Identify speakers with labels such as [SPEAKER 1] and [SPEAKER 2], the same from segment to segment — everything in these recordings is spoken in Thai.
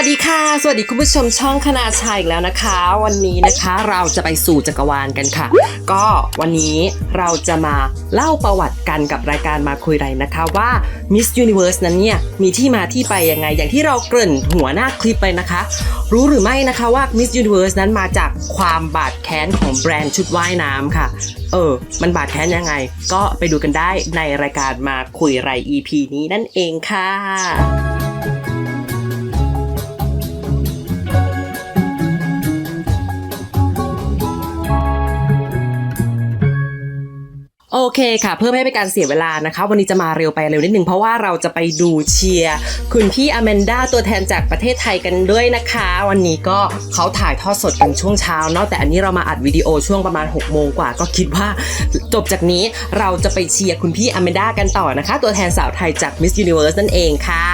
[SPEAKER 1] วัสดีค่ะ สวัสดีคุณผู้ชมช่องคณาชัยอีกแล้วนะคะ วันนี้นะคะเราจะไปสู่จักรวาลกันค่ะ ก็วันนี้เราจะมาเล่าประวัติกันกับรายการมาคุยไรนะคะว่า Miss Universe นั้นเนี่ยมีที่มาที่ไปยังไง อย่างที่เราเกริ่นหัวหน้าคลิปไปนะคะ รู้หรือไม่นะคะว่า Miss Universe นั้นมาจากความบาดแค้นของแบรนด์ชุดว่ายน้ำค่ะเออ มันบาดแค้นยังไง ก็ไปดูกันได้ในรายการมาคุยไร EP นี้นั่นเองค่ะ เคค่ะ เพื่อไม่ให้เป็นการเสียเวลานะคะ วันนี้จะมาเร็วไปเร็วนิดนึงเพราะว่าเราจะไปดูเชียร์คุณพี่อแมนด้าตัวแทนจากประเทศไทยกันด้วยนะคะ วันนี้ก็เขาถ่ายทอดสดกันช่วงเช้าเนาะแต่อันนี้เรามาอัดวิดีโอช่วงประมาณ6โมงกว่า ก็คิดว่าจบจากนี้เราจะไปเชียร์คุณพี่อแมนด้ากันต่อนะคะ ตัวแทนสาวไทยจาก Miss Universe นั่นเองค่ะ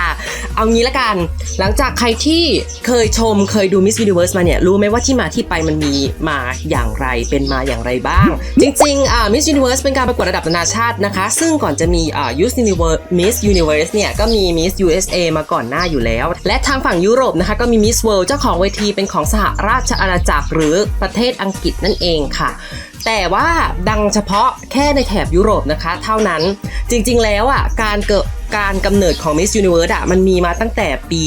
[SPEAKER 1] เอางี้ละกัน หลังจากใครที่เคยชมเคยดู Miss Universe มาเนี่ย รู้ไหมว่าที่มาที่ไปมันมีมาอย่างไรเป็นมาอย่างไรบ้าง จริงๆอ่า Miss Universe เป็นการประกวดระดับนานาชาตินะคะ ซึ่งก่อนจะมีอ่า Miss Universe Miss Universe เนี่ย ก็มี Miss USA มาก่อนหน้าอยู่แล้ว และทางฝั่งยุโรปนะคะ ก็มี Miss World เจ้าของเวทีเป็นของสหราชอาณาจักรหรือประเทศอังกฤษนั่นเองค่ะแต่ว่าดังเฉพาะแค่ในแถบยุโรปนะคะ เท่านั้นจริงๆแล้วอะการเกิด การกำเนิดของ Miss Universe อะมันมีมาตั้งแต่ปี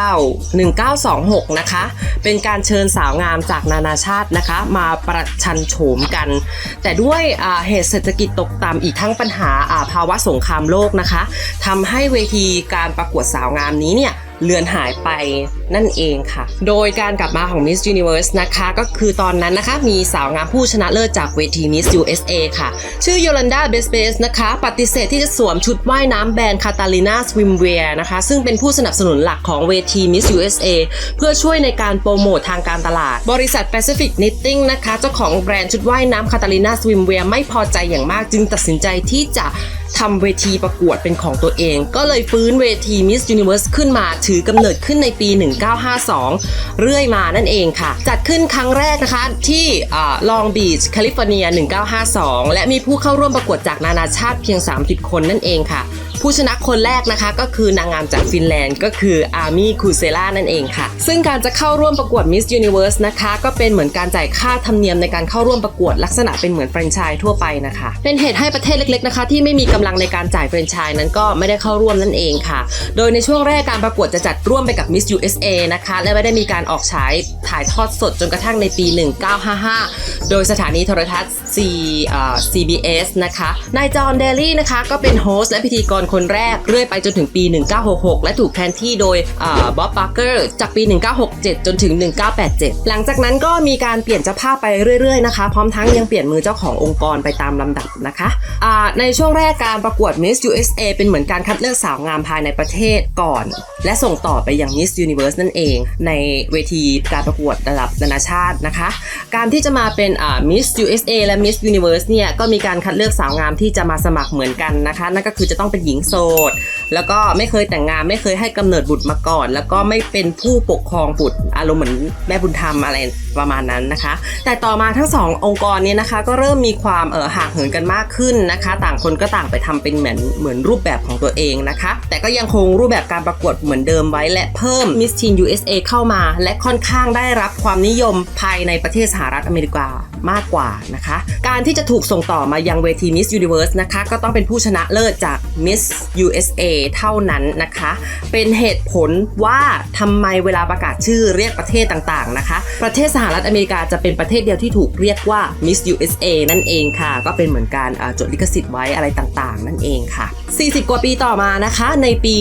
[SPEAKER 1] 19 1926 นะคะ เป็นการเชิญสาวงามจากนานาชาตินะคะ มาประชันโฉมกัน แต่ด้วยเหตุเศรษฐกิจตกต่ำอีกทั้งปัญหาภาวะสงครามโลกนะคะทำให้เวทีการประกวดสาวงามนี้เนี่ย เลือนหายไปนั่นเองค่ะ โดยการกลับมาของ Miss Universe นะคะ ก็คือตอนนั้นนะคะ มีสาวงามผู้ชนะเลิศจากเวที Miss USA ค่ะ ชื่อโยลันดาเบสเบสนะคะ ปฏิเสธที่จะสวมชุดว่ายน้ำแบรนด์คาตาลินาสวิมเวียนะคะ ซึ่งเป็นผู้สนับสนุนหลักของเวที Miss USA เพื่อช่วยในการโปรโมททางการตลาด บริษัท Pacific Knitting นะคะ เจ้าของแบรนด์ชุดว่ายน้ำคาตาลินาสวิมเวียไม่พอใจอย่างมากจึงตัดสินใจที่จะ ทำเวทีประกวดเป็นของตัวเอง ก็เลยฟื้นเวที Miss Universe ขึ้นมาถือกำเนิดขึ้นในปี 1952 เรื่อยมานั่นเองค่ะ จัดขึ้นครั้งแรกนะคะที่ลองบีชแคลิฟอร์เนีย 1952 และมีผู้เข้าร่วมประกวดจากนานาชาติเพียง 30 คนนั่นเองค่ะ ผู้ชนะคนแรกนะคะก็คือนางงามจากฟินแลนด์ ก็คืออาร์มี่คูเซล่านั่นเองค่ะ ซึ่งการจะเข้าร่วมประกวด Miss Universe นะคะ ก็เป็นเหมือนการจ่ายค่าธรรมเนียมในการเข้าร่วมประกวดลักษณะเป็นเหมือนแฟรนไชส์ทั่วไปนะคะ เป็นเหตุให้ประเทศเล็กๆนะคะที่ไม่มีกำลังในการจ่ายแฟรนไชส์นั้นก็ไม่ได้เข้าร่วมนั่นเองค่ะ โดยในช่วงแรกการประกวดจะจัดร่วมไปกับ Miss USA นะคะ และไม่ได้มีการออกฉายถ่ายทอดสดจนกระทั่งในปี 1955 โดยสถานีโทรทัศน์ C CBS นะคะ นายจอห์นเดลี่นะคะ ก็เป็นโฮสต์และพิธีกรคนแรกเรื่อยไปจนถึงปี 1966 และถูกแทนที่โดยบ๊อบปาร์เกอร์จากปี 1967 จนถึง 1987 หลังจากนั้นก็มีการเปลี่ยนเจ้าภาพไปเรื่อยๆนะคะ พร้อมทั้งยังเปลี่ยนมือเจ้าขององค์กรไปตามลำดับนะคะในช่วงแรกการการประกวด Miss USA เป็นเหมือนการคัดเลือกสาวงามภายในประเทศก่อน และส่งต่อไปยัง Miss Universe นั่นเอง ในเวทีการประกวดระดับนานาชาตินะคะ การที่จะมาเป็นอ่า Miss USA และ Miss Universe เนี่ยก็มีการคัดเลือกสาวงามที่จะมาสมัครเหมือนกันนะคะ นั่นก็คือจะต้องเป็นหญิงโสด แล้วก็ไม่เคยแต่งงานไม่เคยให้กำเนิดบุตรมาก่อน แล้วก็ไม่เป็นผู้ปกครองบุตรอารมณ์เหมือนแม่บุญธรรมอะไรประมาณนั้นนะคะ แต่ต่อมาทั้งสององค์กรเนี้นะคะ ก็เริ่มมีความเออห่างเหินกันมากขึ้นนะคะ ต่างคนก็ต่างไปทำเป็นเหมือนเหมือนรูปแบบของตัวเองนะคะ แต่ก็ยังคงรูปแบบการประกวดเหมือนเดิมไว้และเพิ่ม Miss Teen USA เข้ามา และค่อนข้างได้รับความนิยมภายในประเทศสหรัฐอเมริกา มากกว่านะคะ การที่จะถูกส่งต่อมายังเวที Miss Universe นะคะ ก็ต้องเป็นผู้ชนะเลิศจาก Miss USA เท่านั้นนะคะ เป็นเหตุผลว่าทำไมเวลาประกาศชื่อเรียกประเทศต่างๆนะคะ ประเทศสหรัฐอเมริกาจะเป็นประเทศเดียวที่ถูกเรียกว่า Miss USA นั่นเองค่ะ ก็เป็นเหมือนการจดลิขสิทธิ์ไว้อะไรต่างๆ นั่นเองค่ะ 40 กว่าปีต่อมานะคะ ในปี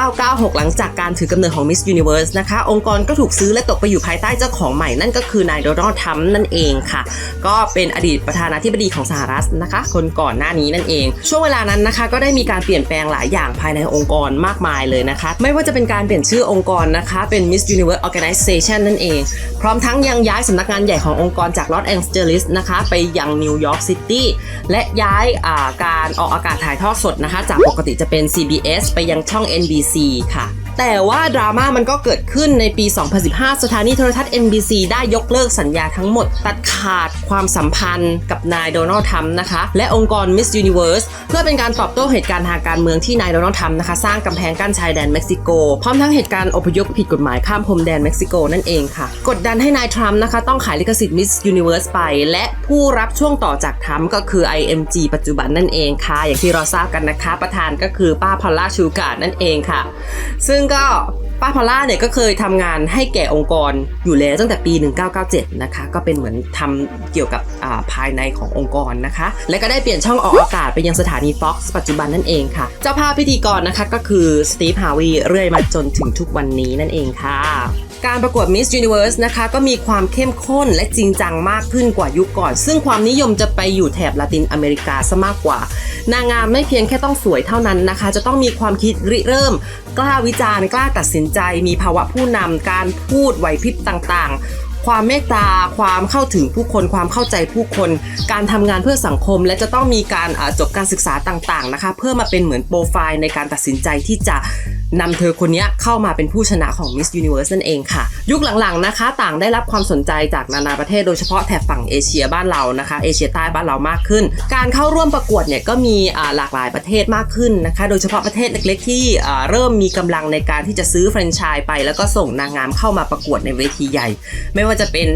[SPEAKER 1] 1996 หลังจากการถือกำเนิดของ Miss Universe นะคะ องค์กรก็ถูกซื้อและตกไปอยู่ภายใต้เจ้าของใหม่นั่นก็คือนายโดนัลด์ทรัมป์นั่นเองค่ะก็เป็นอดีตประธานาธิบดีของสหรัฐนะคะ คนก่อนหน้านี้นั่นเอง ช่วงเวลานั้นนะคะก็ได้มีการเปลี่ยนแปลงหลายอย่างภายในองค์กรมากมายเลยนะคะ ไม่ว่าจะเป็นการเปลี่ยนชื่อองค์กรนะคะเป็น Miss Universe Organization นั่นเอง พร้อมทั้งยังย้ายสำนักงานใหญ่ขององค์กรจากลอสแองเจลิสนะคะไปยังนิวยอร์กซิตี้และย้ายการออกอากาศถ่ายทอดสดนะคะ จากปกติจะเป็น CBS ไปยังช่อง NBC ค่ะ แต่ว่าดราม่ามันก็เกิดขึ้นในปี 2015 สถานีโทรทัศน์ NBC ได้ยกเลิกสัญญาทั้งหมด ตัดขาดความสัมพันธ์กับนายโดนัลด์ทรัมป์นะคะ และองค์กร Miss Universe เพื่อเป็นการตอบโต้เหตุการณ์ทางการเมืองที่นายโดนัลด์ทรัมป์นะคะ สร้างกำแพงกั้นชายแดนเม็กซิโก พร้อมทั้งเหตุการณ์อพยพผิดกฎหมายข้ามพรมแดนเม็กซิโกนั่นเองค่ะ กดดันให้นายทรัมป์นะคะ ต้องขายลิขสิทธิ์ Miss Universe ไป และผู้รับช่วงต่อจากทรัมป์ก็คือ IMG ปัจจุบันนั่นเองค่ะ อย่างที่เราทราบกันนะคะประธานก็คือป้าพอลล่าชูการ์นั่นเองค่ะ ซึ่งก็ป้าพอล่าเนี่ยก็เคยทำงานให้แก่องค์กรอยู่แล้วตั้งแต่ปี 1997 นะคะ ก็เป็นเหมือนทำเกี่ยวกับาภายในขององค์กรนะคะ และก็ได้เปลี่ยนช่องออกอากาศไปยังสถานี Fox ปัจจุบันนั่นเองค่ะ เจ้าภาพพิธีกรนะคะก็คือสตีฟฮาวีเรื่อยมาจนถึงทุกวันนี้นั่นเองค่ะ การประกวด Miss Universe นะคะก็มีความเข้มข้นและจริงจังมากขึ้นกว่ายุคก่อน ซึ่งความนิยมจะไปอยู่แถบลาตินอเมริกาซะมากกว่า นางงามไม่เพียงแค่ต้องสวยเท่านั้นนะคะ จะต้องมีความคิดริเริ่ม กล้าวิจารณ์ กล้าตัดสินใจ มีภาวะผู้นำการพูดไหวพริบต่างๆ ความเมตตา ความเข้าถึงผู้คน ความเข้าใจผู้คน การทำงานเพื่อสังคม และจะต้องมีการจบการศึกษาต่างๆนะคะ เพื่อมาเป็นเหมือนโปรไฟล์ในการตัดสินใจที่จะ นำเธอคนนี้เข้ามาเป็นผู้ชนะของ Miss Universe นั่นเองค่ะ ยุคหลังๆนะคะ ต่างได้รับความสนใจจากนานาประเทศโดยเฉพาะแถบฝั่งเอเชียบ้านเรานะคะ เอเชียใต้บ้านเรามากขึ้น การเข้าร่วมประกวดเนี่ยก็มีหลากหลายประเทศมากขึ้นนะคะ โดยเฉพาะประเทศเล็ก ๆ ที่เริ่มมีกำลังในการที่จะซื้อแฟรนไชส์ไป แล้วก็ส่งนางงามเข้ามาประกวดในเวทีใหญ่ ไม่ว่าจะเป็น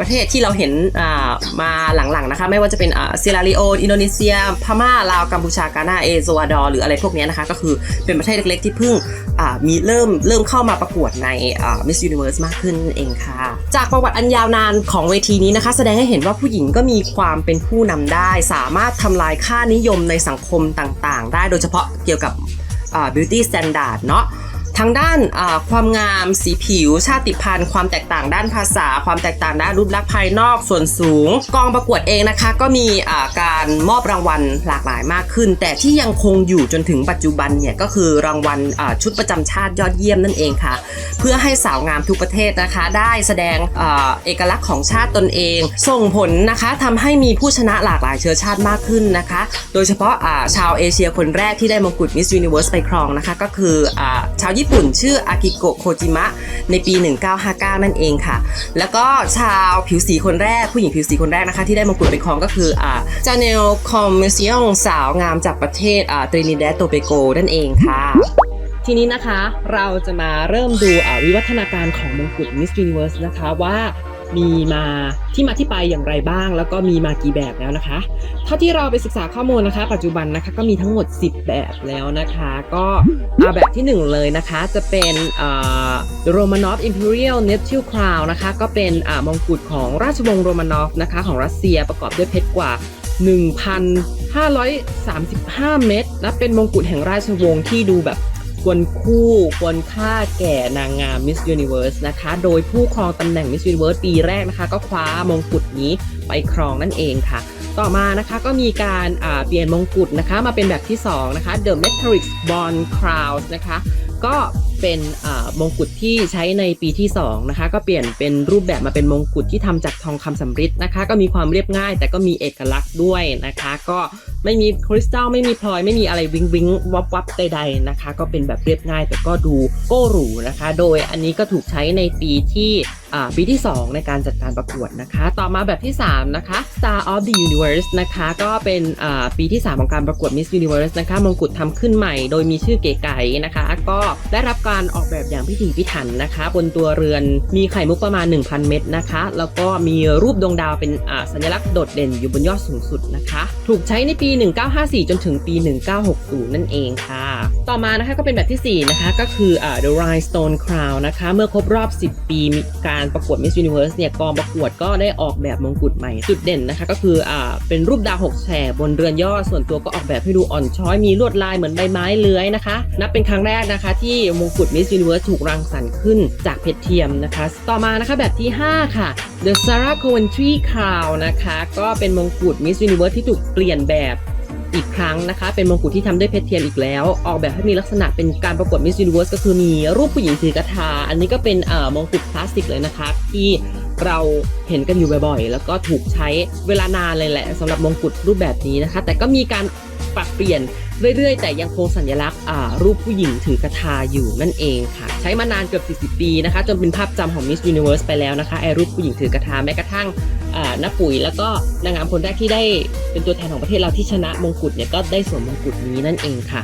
[SPEAKER 1] ประเทศที่เราเห็นมาหลังๆนะคะ ไม่ว่าจะเป็นอ่าซิลาริโอนอินโดนีเซีย พม่าลาวกัมพูชากานาเอโซวาดอร์หรืออะไรพวกนี้นะคะ ก็คือเป็นประเทศเล็กๆที่เพิ่งมีเริ่มเริ่มเข้ามาประกวดในอ่า Miss Universe มากขึ้นเองค่ะ จากประวัติอันยาวนานของเวทีนี้นะคะ แสดงให้เห็นว่าผู้หญิงก็มีความเป็นผู้นำได้ สามารถทำลายค่านิยมในสังคมต่างๆ ได้โดยเฉพาะเกี่ยวกับอ่า beauty standard เนาะ ทางด้านความงาม สีผิว ชาติพันธุ์ ความแตกต่างด้านภาษา ความแตกต่างด้านรูปลักษณ์ภายนอกส่วนสูง กองประกวดเองนะคะ ก็มีการมอบรางวัลหลากหลายมากขึ้น แต่ที่ยังคงอยู่จนถึงปัจจุบันเนี่ยก็คือรางวัลชุดประจำชาติยอดเยี่ยมนั่นเองค่ะ เพื่อให้สาวงามทุกประเทศนะคะ ได้แสดงอเอกลักษณ์ของชาติตนเอง ส่งผลนะคะทำให้มีผู้ชนะหลากหลายเชื้อชาติมากขึ้นนะคะ โดยเฉพาะชาวเอเชียคนแรกที่ได้มงกุฎ Miss Universe ไปครองนะคะ ก็คืออชาวญี่ปุ่นชื่ออากิโกะโคจิมะในปี 1959 นั่นเองค่ะ แล้วก็ชาวผิวสีคนแรก ผู้หญิงผิวสีคนแรกนะคะ ที่ได้มงกุฎไปครองก็คืออ่าจาเนลคอมเมซิองสาวงามจากประเทศอ่าตรินิแดดโตเบโกนั่นเองค่ะทีนี้นะคะเราจะมาเริ่มดูอ่าวิวัฒนาการของมงกุฎ Miss Universe นะคะว่า มีมาที่มาที่ไปอย่างไรบ้าง แล้วก็มีมากี่แบบแล้วนะคะ เท่าที่เราไปศึกษาข้อมูลนะคะ ปัจจุบันนะคะก็มีทั้งหมด 10 แบบแล้วนะคะ ก็เอาแบบที่ 1 เลยนะคะ จะเป็นโรมานอฟอิมพีเรียลเนปทิวคราวนะคะ ก็เป็นอ่ามงกุฎของราชวงศ์โรมานอฟนะคะของรัสเซียประกอบด้วยเพชรกว่า 1,535 เม็ดและเป็นมงกุฎแห่งราชวงศ์ที่ดูแบบ ควรคู่ควรค่าแก่นางงาม Miss Universe นะคะ โดยผู้ครองตำแหน่ง Miss Universe ปีแรกนะคะ ก็คว้ามงกุฎนี้ไปครองนั่นเองค่ะ ต่อมานะคะก็มีการเปลี่ยนมงกุฎนะคะ มาเป็นแบบที่ 2 นะคะ The Matrix Bond Crown นะคะ ก็เป็นมงกุฎที่ใช้ในปีที่2นะคะก็เปลี่ยนเป็นรูปแบบมาเป็นมงกุฎที่ทำจากทองคำสำริดนะคะ ก็มีความเรียบง่าย แต่ก็มีเอกลักษณ์ด้วยนะคะ ก็ไม่มีคริสตัลไม่มีพลอยไม่มีอะไรวิงวิงวับวับใดๆนะคะ ก็เป็นแบบเรียบง่าย แต่ก็ดูโก้หรูนะคะ โดยอันนี้ก็ถูกใช้ในปีที่ปีที่ 2 ในการจัดการประกวดนะคะ ต่อมาแบบที่ 3 นะคะ Star of the Universe นะคะ ก็เป็นปีที่ 3 ของการประกวด Miss Universe นะคะ มงกุฎทำขึ้นใหม่ โดยมีชื่อเก๋ไก๋นะคะ ก็ได้รับการออกแบบอย่างพิถีพิถันนะคะ บนตัวเรือนมีไข่มุกประมาณ 1,000 เม็ดนะคะ แล้วก็มีรูปดวงดาวเป็นอ่าสัญลักษณ์โดดเด่นอยู่บนยอดสูงสุดนะคะ ถูกใช้ในปี 1954 จนถึงปี 1960 นั่นเองค่ะ ต่อมานะคะก็เป็นแบบทีสี่4 นะคะก็คืออ่า The Rhinestone Crown นะคะ เมื่อครบรอบ 10 ปีมีการประกวด Miss Universe เนี่ยกองประกวดก็ได้ออกแบบมงกุฎใหม่จุดเด่นนะคะ ก็คืออ่าเป็นรูปดาว 6 แฉกบนเรือนยอดส่วนตัวก็ออกแบบให้ดูอ่อนช้อยมีลวดลายเหมือนใบไม้เลื้อยนะคะ นับเป็นครั้งแรกนะคะที่มงกุฎ Miss Universe ถูกรังสรรค์ขึ้นจากเพชรเทียมนะคะ ต่อมานะคะแบบที่ 5 ค่ะ The Sarah Coventry Crown นะคะ ก็เป็นมงกุฎ Miss Universe ที่ถูกเปลี่ยนแบบอีกครั้งนะคะ เป็นมงกุฎที่ทำด้วยเพชรเทียมอีกแล้ว ออกแบบให้มีลักษณะเป็นการประกวด Miss Universe ก็คือมีรูปผู้หญิงถือกระทา อันนี้ก็เป็นเอ่อมงกุฎคลาสสิกเลยนะคะ ที่เราเห็นกันอยู่บ่อยๆ แล้วก็ถูกใช้เวลานานเลยแหละสำหรับมงกุฎรูปแบบนี้นะคะ แต่ก็มีการปรับเปลี่ยน เรื่อยๆ แต่ยังคงสัญลักษณ์รูปผู้หญิงถือกระทาอยู่นั่นเองค่ะ ใช้มานานเกือบ 40 ปีนะคะ จนเป็นภาพจำของ Miss Universe ไปแล้วนะคะไอรูปผู้หญิงถือกระทาแม้กระทั่งน้าปุ๋ย แล้วก็นางงามคนแรกที่ได้เป็นตัวแทนของประเทศเราที่ชนะมงกุฎเนี่ยก็ได้สวมมงกุฎนี้นั่นเองค่ะ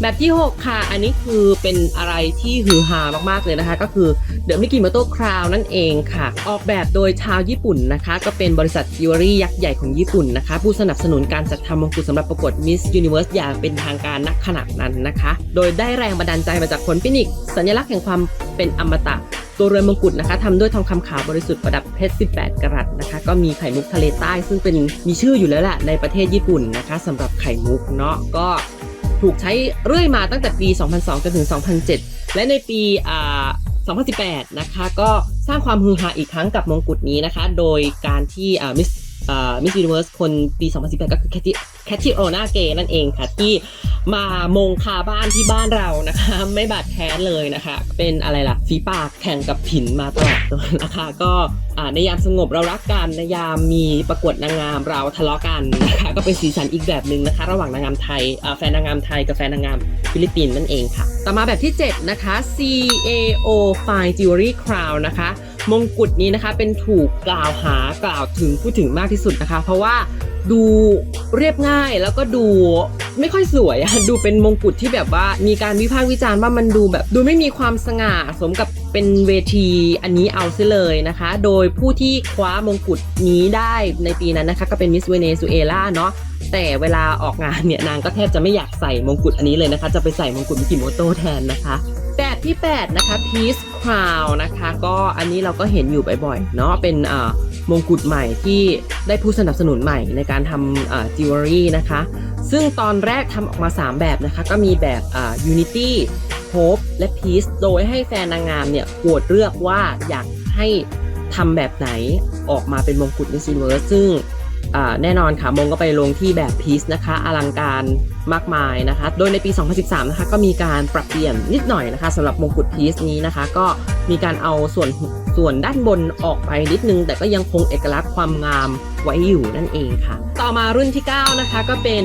[SPEAKER 1] แบบที่ 6 ค่ะ อันนี้คือเป็นอะไรที่ฮือฮามากๆเลยนะคะ ก็คือ The Mickey Moto Crown นั่นเองค่ะ ออกแบบโดยชาวญี่ปุ่นนะคะ ก็เป็นบริษัทจิวเวลรี่ยักษ์ใหญ่ของญี่ปุ่นนะคะ ผู้สนับสนุนการจัดทำมงกุฎสำหรับประกวด Miss Universe อย่างเป็นทางการณขณะนั้นนะคะ โดยได้แรงบันดาลใจมาจากผลฟินิกสัญลักษณ์แห่งความเป็นอมตะตัวเรือนมงกุฎนะคะทำด้วยทองคำขาวบริสุทธิ์ประดับเพชร 18 กรัตนะคะ ก็มีไข่มุกทะเลใต้ ซึ่งเป็นมีชื่ออยู่แล้วแหละในประเทศญี่ปุ่นนะคะสำหรับไข่มุกเนาะก็ ถูกใช้เรื่อยมาตั้งแต่ปี 2002 จนถึง 2007 และในปี2018 นะคะ ก็สร้างความฮือฮาอีกครั้งกับมงกุฎนี้นะคะ โดยการที่มิสอ่ามิสยูนิเวิร์สคนปี 2018 ก็คือแคทตี้ แคทตี้โอนาเกนั่นเองค่ะที่มามงคาบ้านที่บ้านเรานะคะ ไม่บาดแค้นเลยนะคะ เป็นอะไรล่ะฝีปากแข่งกับผินมาตลอดนะคะ ก็ในยามสงบเรารักกันในยามมีประกวดนางงามเราทะเลาะกันนะคะ ก็เป็นสีสันอีกแบบหนึ่งนะคะ ระหว่างนางงามไทยแฟนนางงามไทยกับแฟนนางงามฟิลิปปินส์นั่นเองค่ะ ต่อมาแบบที่ 7 นะคะ CAO Fine Jewelry Crown นะคะ มงกุฎนี้นะคะเป็นถูกกล่าวหากล่าวถึงพูดถึงมากที่สุดนะคะ เพราะว่าดูเรียบง่ายแล้วก็ดูไม่ค่อยสวยอะดูเป็นมงกุฎที่แบบว่ามีการวิพากษ์วิจารณ์ว่ามันดูแบบ ดูไม่มีความสง่าสมกับเป็นเวทีอันนี้เอาซะเลยนะคะ โดยผู้ที่คว้ามงกุฎนี้ได้ในปีนั้นนะคะ ก็เป็นมิสเวเนซุเอลาเนาะแต่เวลาออกงานเนี่ยนางก็แทบจะไม่อยากใส่มงกุฎอันนี้เลยนะคะ จะไปใส่มงกุฎมิกิโมโตแทนนะคะ แบบที่ 8 นะคะ Peace Crown นะคะ ก็อันนี้เราก็เห็นอยู่บ่อยๆเนาะเป็นมงกุฎใหม่ที่ได้ผู้สนับสนุนใหม่ในการทำจิวเวลรี่นะคะ ซึ่งตอนแรกทำออกมา 3 แบบนะคะ ก็มีแบบ Unity Hope และ Peace โดยให้แฟนนางงามเนี่ยโหวตเลือกว่าอยากให้ทำแบบไหนออกมาเป็นมงกุฎ Miss Universe ซึ่ง แน่นอนค่ะมงก็ไปลงที่แบบพีซนะคะอลังการมากมายนะคะ โดยในปี 2013 นะคะก็มีการปรับเปลี่ยนนิดหน่อยนะคะสำหรับมงกุฎพีซนี้นะคะ ก็มีการเอาส่วนส่วนด้านบนออกไปนิดนึง แต่ก็ยังคงเอกลักษณ์ความงามไว้อยู่นั่นเองค่ะ ต่อมารุ่นที่ 9 นะคะก็เป็น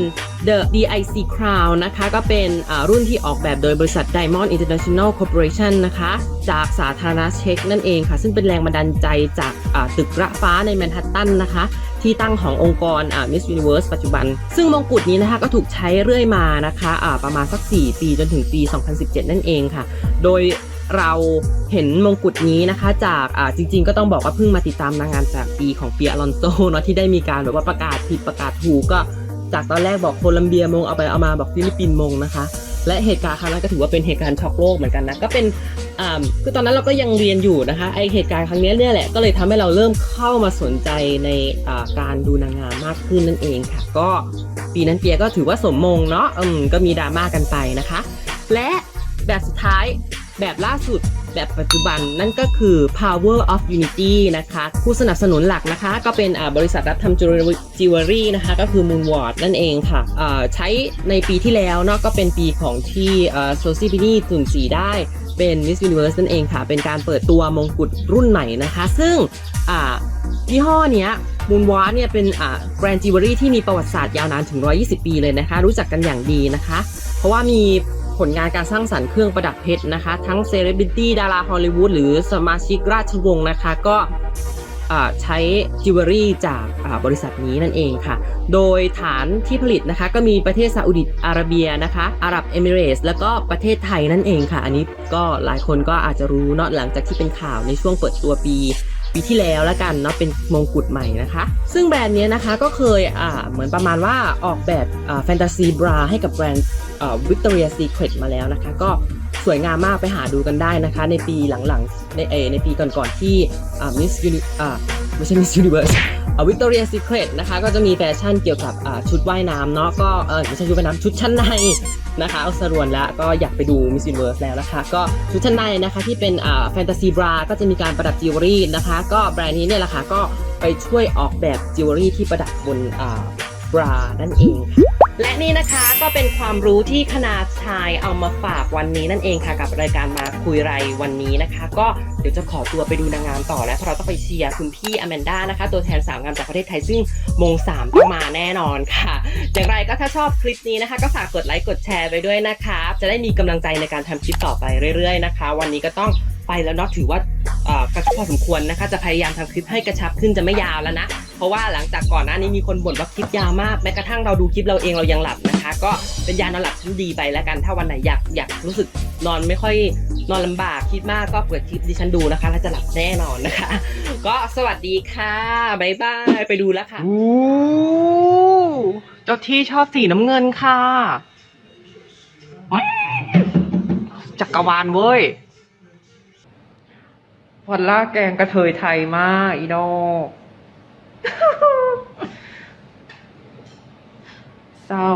[SPEAKER 1] The DIC Crown นะคะก็เป็นรุ่นที่ออกแบบโดยบริษัท Diamond International Corporation นะคะ จากสาธารณเช็กนั่นเองค่ะ ซึ่งเป็นแรงบันดาลใจจากตึกระฟ้าในแมนฮัตตันนะคะ ที่ตั้งขององค์กรอ่า Miss Universe ปัจจุบัน ซึ่งมงกุฎนี้นะคะก็ถูกใช้เรื่อยมานะคะอ่าประมาณสัก 4 ปีจนถึงปี 2017 นั่นเองค่ะ โดยเราเห็นมงกุฎนี้นะคะ จากจริง ๆ ก็ต้องบอกว่าเพิ่งมาติดตามนางงามจากปีของเปียอลอนโซเนาะที่ได้มีการแบบว่าประกาศผิดประกาศถูกก็จากตอนแรกบอกโคลัมเบียมงเอาไปเอามาบอกฟิลิปปินส์มงนะคะ และเหตุการณ์ครั้งนั้นก็ถือว่าเป็นเหตุการณ์ช็อกโลกเหมือนกันนะก็เป็นอ่าคือตอนนั้นเราก็ยังเรียนอยู่นะคะไอเหตุการณ์ครั้งนี้เนี่ยแหละก็เลยทำให้เราเริ่มเข้ามาสนใจในอ่าการดูนางงามมากขึ้นนั่นเองค่ะ ก็ปีนั้นเปียก็ถือว่าสมมงเนาะอืมก็มีดราม่ากันไปนะคะ และแบบสุดท้ายแบบล่าสุด แบบปัจจุบันนั่นก็คือ power of unity นะคะผู้สนับสนุนหลักนะคะ ก็เป็นบริษัทรับทำจิวเวลรี่นะคะก็คือ Moonward นั่นเองค่ะใช้ในปีที่แล้วเนาะก็เป็นปีของที่โซซี่บินี่สุ่มสีได้เป็น Miss Universe นั่นเองค่ะ เป็นการเปิดตัวมงกุฎรุ่นใหม่นะคะ ซึ่งยี่ห้อเนี้ยมูนวาเนี่ยเป็นแบรนด์จิวเวลรี่ที่มีประวัติศาสตร์ยาวนานถึง 120 ปีเลยนะคะ รู้จักกันอย่างดีนะคะ เพราะว่ามี ผลงานการสร้างสรรค์เครื่องประดับเพชรนะคะ ทั้งเซเลบริตี้ดาราฮอลลีวูดหรือสมาชิกราชวงศ์นะคะ ก็ใช้จิวเวลรี่จากบริษัทนี้นั่นเองค่ะ โดยฐานที่ผลิตนะคะ ก็มีประเทศซาอุดิอาระเบียนะคะอาหรับเอมิเรส แล้วก็ประเทศไทยนั่นเองค่ะ อันนี้ก็หลายคนก็อาจจะรู้เนาะหลังจากที่เป็นข่าวในช่วงเปิดตัวปีปีที่แล้วแล้วกันเนาะเป็นมงกุฎใหม่นะคะ ซึ่งแบรนด์เนี้ยนะคะก็เคยอ่าเหมือนประมาณว่าออกแบบแฟนตาซีบราให้กับแบรนด์ วิกตอเรียซีเครตมาแล้วนะคะ ก็สวยงามมากไปหาดูกันได้นะคะ ในปีหลังๆ ในเอในปีก่อนๆที่มิสยูนิอ่าไม่ใช่มิสยูนิเวิร์สวิกตอเรียซีเครตนะคะ ก็จะมีแฟชั่นเกี่ยวกับชุดว่ายน้ำเนาะก็เออไม่ใช่ชุดว่ายน้ำชุดชั้นในนะคะเอาสรวนแล้วก็อยากไปดู Miss Universe แล้วนะคะ ก็ชุดชั้นในนะคะที่เป็นแฟนตาซีบราก็จะมีการประดับจิวเวลรี่นะคะ ก็แบรนด์นี้เนี่ยแหละค่ะก็ไปช่วยออกแบบจิวเวลรี่ที่ประดับบนบรานั่นเองค่ะ และนี่นะคะก็เป็นความรู้ที่คณาชายเอามาฝากวันนี้นั่นเองค่ะกับรายการมาคุยไรวันนี้นะคะ ก็เดี๋ยวจะขอตัวไปดูนางงามต่อแล้วเพราะเราต้องไปเชียร์คุณพี่อแมนด้านะคะ ตัวแทนสาวงามจากประเทศไทยซึ่งมงสามต้องมาแน่นอนค่ะ อย่างไรก็ถ้าชอบคลิปนี้นะคะ ก็ฝากกดไลค์กดแชร์ไปด้วยนะคะ จะได้มีกำลังใจในการทำคลิปต่อไปเรื่อยๆนะคะ วันนี้ก็ต้องไปแล้วเนาะถือว่ากระชับพอสมควรนะคะ จะพยายามทำคลิปให้กระชับขึ้นจะไม่ยาวแล้วนะ เพราะว่าหลังจากก่อนหน้านี้มีคนบ่นว่าคลิปยาวมากแม้กระทั่งเราดูคลิปเราเองเรายังหลับนะคะ ก็เป็นยานอนหลับชั้นดีไปแล้วกัน ถ้าวันไหนอยากอยากรู้สึกนอนไม่ค่อยนอนลำบากคิดมากก็เปิดคลิปดิฉันดูนะคะแล้วจะหลับแน่นอนนะคะ ก็สวัสดีค่ะบ๊ายบายไปดูแล้วค่ะเจ้าที่ชอบสีน้ำเงินค่ะจักรวาลเว้ยพอลล่าแกงกระเทยไทยมากอีโน เศร้า